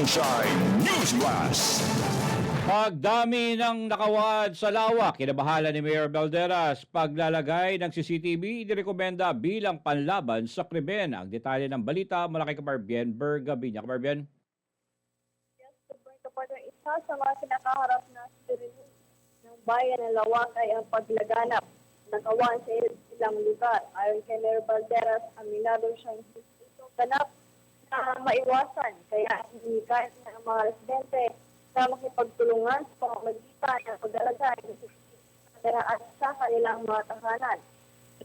Sunshine News Blast. Pagdami ng nakawad sa lawak, kinabahala ni Mayor Valderas, paglalagay ng CCTV inirekomenda bilang panlaban sa krimen. Ang detalye ng balita mula kay Kabarbien Bergabinya. Kabarbien? kapag ang isa sa mga kinakaharap na sirinin ng bayan ng Lawak ay ang paglaganap ng kawan sa ilang lugar. Ayon kay Mayor Valderas, aminado siyang ganap na maiwasan. Kaya hindi kahit ang mga residente na makipagtulungan sa pamamagitan ng paglalagay ng camera at sa kanilang mga tahanan.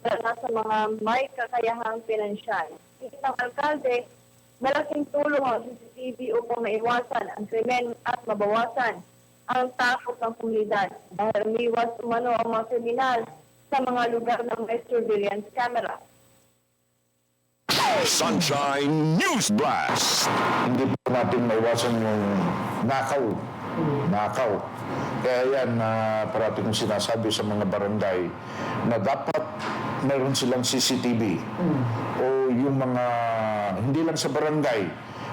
Lalo sa mga may kakayahang pinansyal. Tingin ng alkalde, malaking tulong ang CCTV upang maiwasan ang krimen at mabawasan ang takot ng komunidad dahil umiwas umano ang mga kriminal sa mga lugar na may surveillance camera. Sunshine News Blast. hindi po natin maiwasan yung nakaw. Nakaw. Kaya yan, na parati kong sinasabi sa mga barangay na dapat mayroon silang CCTV o yung mga, hindi lang sa barangay,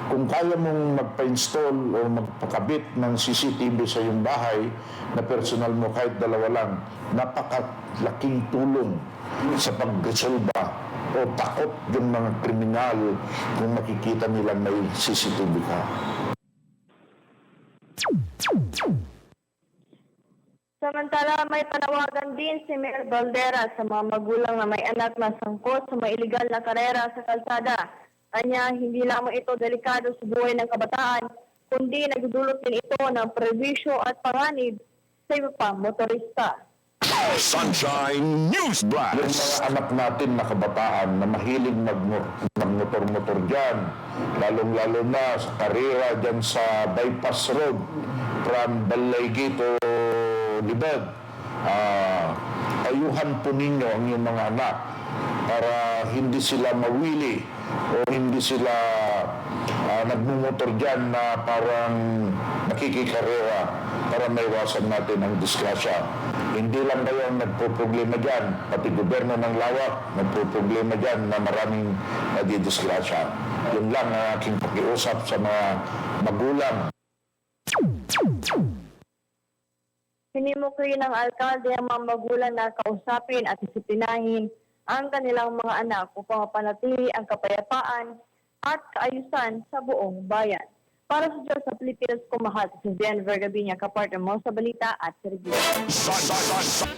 kung kaya mong magpa-install o magpakabit ng CCTV sa iyong bahay na personal mo kahit dalawa lang, napakalaking tulong sa pagresolba o takot ng mga kriminal kung makikita nila may CCTV ka. Samantala, may panawagan din si Mayor Valdera sa mga magulang na may anak na sangkot sa mga na karera sa kalsada. Kanya, hindi lamang ito delikado sa buhay ng kabataan, kundi nagdudulot din ito ng previsyo at panganib sa iba pang motorista. Sunshine News Yung Blast. mga anak natin na kabataan na mahilig mag- magmotor-motor dyan, lalong-lalo na sa karera dyan sa bypass road from Balaygi to Libag. Ah, ayuhan po ninyo ang iyong mga anak para hindi sila mawili o hindi sila ah, nagmumotor dyan na parang nakikikarera para maiwasan natin ang disgrasya. Hindi lang kayo ang nagpo-problema dyan, pati gobyerno ng lawak nagpo-problema dyan na maraming nadidisgrasya. Yun lang ang aking pakiusap sa mga magulang Hinimukri ng alkalde ang mga magulang na kausapin at disiplinahin ang kanilang mga anak upang mapanatili ang kapayapaan at kaayusan sa buong bayan. Para sa Diyos sa Pilipinas, kumahal si Jen Vergabinya, kapartner mo sa balita at sa.